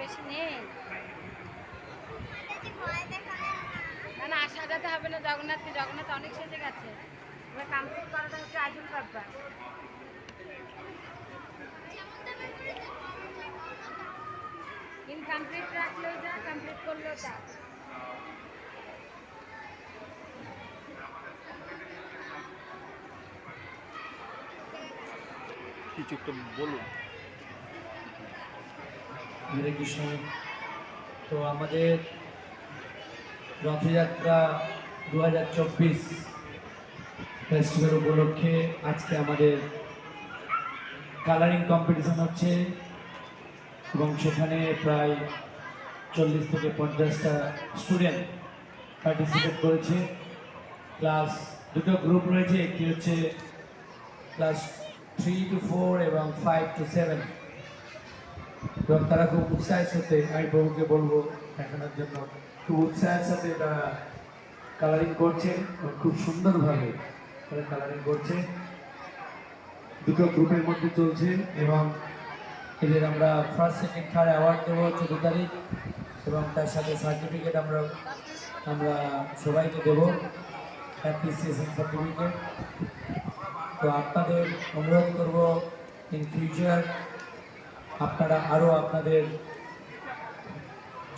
বেশি নেই। না না সাজাতে হবে না জগন্নাথকে। জগন্নাথ অনেক সেজে গেছে। এবার কমপ্লিট করাটা হচ্ছে আসল ব্যাপার ইনকমপ্লিট রাখলেও যা কমপ্লিট করলেও তা। কিছু একটা বলুন। হরে কৃষ্ণ। তো আমাদের রথযাত্রা দু হাজার চব্বিশ ফেস্টিভ্যাল উপলক্ষে আজকে আমাদের কালারিং কম্পিটিশন হচ্ছে এবং সেখানে প্রায় চল্লিশ থেকে পঞ্চাশটা স্টুডেন্ট পার্টিসিপেট করেছে। ক্লাস দুটো গ্রুপ রয়েছে, একটি হচ্ছে ক্লাস থ্রি টু ফোর এবং ফাইভ টু সেভেন এবং তারা খুব উৎসাহের সাথে, আমি প্রভুকে বলব দেখানোর জন্য, খুব উৎসাহের সাথে তারা কালারিং করছে এবং খুব সুন্দরভাবে তারা কালারিং করছে। দুটো গ্রুপের মধ্যে চলছে এবং এদের আমরা ফার্স্ট সেকেন্ড থার্ড অ্যাওয়ার্ড দেবো চোদ্দ তারিখ এবং তার সাথে সার্টিফিকেট আমরা আমরা সবাইকে দেবো অ্যাপ্রিসিয়েশন সার্টিফিকেট তো আপনাদের অনুরোধ করব ইন ফিউচার আপনারা আরও আপনাদের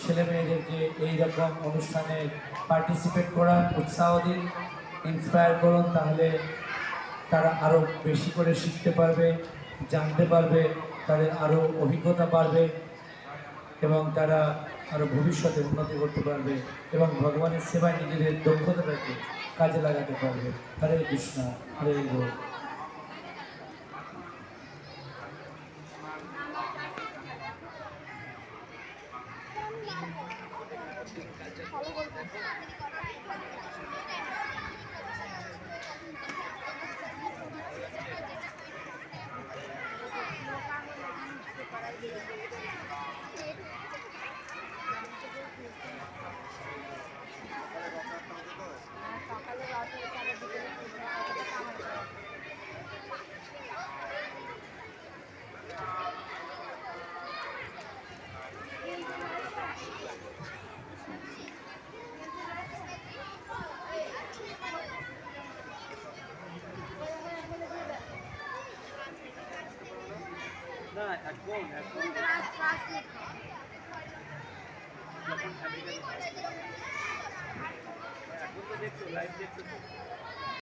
ছেলে মেয়েদেরকে এইরকম অনুষ্ঠানে পার্টিসিপেট করার উৎসাহ দিন ইন্সপায়ার করুন, তাহলে তারা আরও বেশি করে শিখতে পারবে, জানতে পারবে, তাদের আরও অভিজ্ঞতা বাড়বে এবং তারা আরও ভবিষ্যতে উন্নতি করতে পারবে এবং ভগবানের সেবায় নিজেদের দক্ষতাটাকে কাজে লাগাতে পারবে। হরে কৃষ্ণ, হরে গোল সকালে না এখন এখন তো দেখছ লাইভ দেখছ